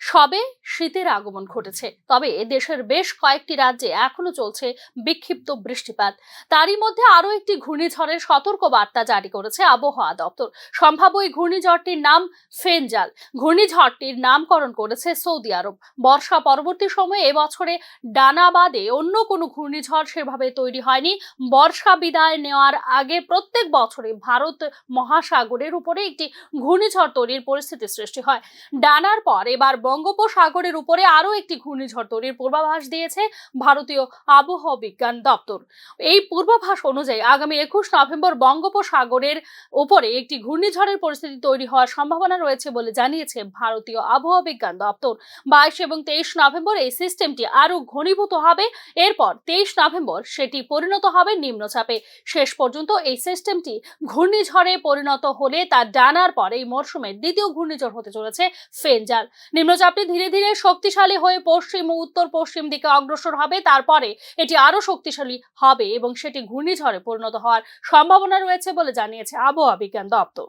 সবে শীতের আগমন ঘটেছে। তবে দেশের বেশ কয়েকটি রাজ্যে এখনও চলছে বিক্ষিপ্ত বৃষ্টিপাত। তারই মধ্যে আরও একটি ঘূর্ণিঝড়ের সতর্ক বার্তা জারি করেছে আবহাওয়া দপ্তর। সম্ভাব্য এই ঘূর্ণিঝড়টির নাম ফেনজাল। ঘূর্ণিঝড়টির নামকরণ করেছে সৌদি আরব। বর্ষা পরবর্তী সময়ে এবছরে ডানা বাদে অন্য কোনো ঘূর্ণিঝড় সেভাবে তৈরি হয়নি। বর্ষা বিদায় নেওয়ার আগে প্রত্যেক বছরে ভারত মহাসাগরের উপরে একটি ঘূর্ণিঝড় তৈরির পরিস্থিতি সৃষ্টি হয়। ডানার পর এবার বঙ্গোপসাগরের উপরে আরও একটি ঘূর্ণিঝড় তৈরির পূর্বাভাস দিয়েছে ভারতীয় আবহাওয়া বিজ্ঞান দপ্তর। এই পূর্বাভাস অনুযায়ী আগামী একুশ নভেম্বর বঙ্গোপসাগরের উপরে একটি ঘূর্ণিঝড়ের পরিস্থিতি তৈরি হওয়ার সম্ভাবনা রয়েছে বলে জানিয়েছে ভারতীয় আবহাওয়া বিজ্ঞান দপ্তর। বাইশ এবং তেইশ নভেম্বর এই সিস্টেমটি আরও ঘনীভূত হবে। এরপর তেইশ নভেম্বর সেটি পরিণত হবে নিম্নচাপে। শেষ পর্যন্ত এই সিস্টেমটি ঘূর্ণিঝড়ে পরিণত হলে তা ডানার পর এই মরশুমের দ্বিতীয় ঘূর্ণিঝড় হতে চলেছে ফেনজাল নিম্নচাপটি ধীরে ধীরে শক্তিশালী হয়ে পশ্চিম ও উত্তর পশ্চিম দিকে অগ্রসর হবে, তারপরে এটি আরও শক্তিশালী হবে এবং সেটি ঘূর্ণিঝড়ে পরিণত হওয়ার সম্ভাবনা রয়েছে বলে জানিয়েছে আবহাওয়া বিজ্ঞান দপ্তর।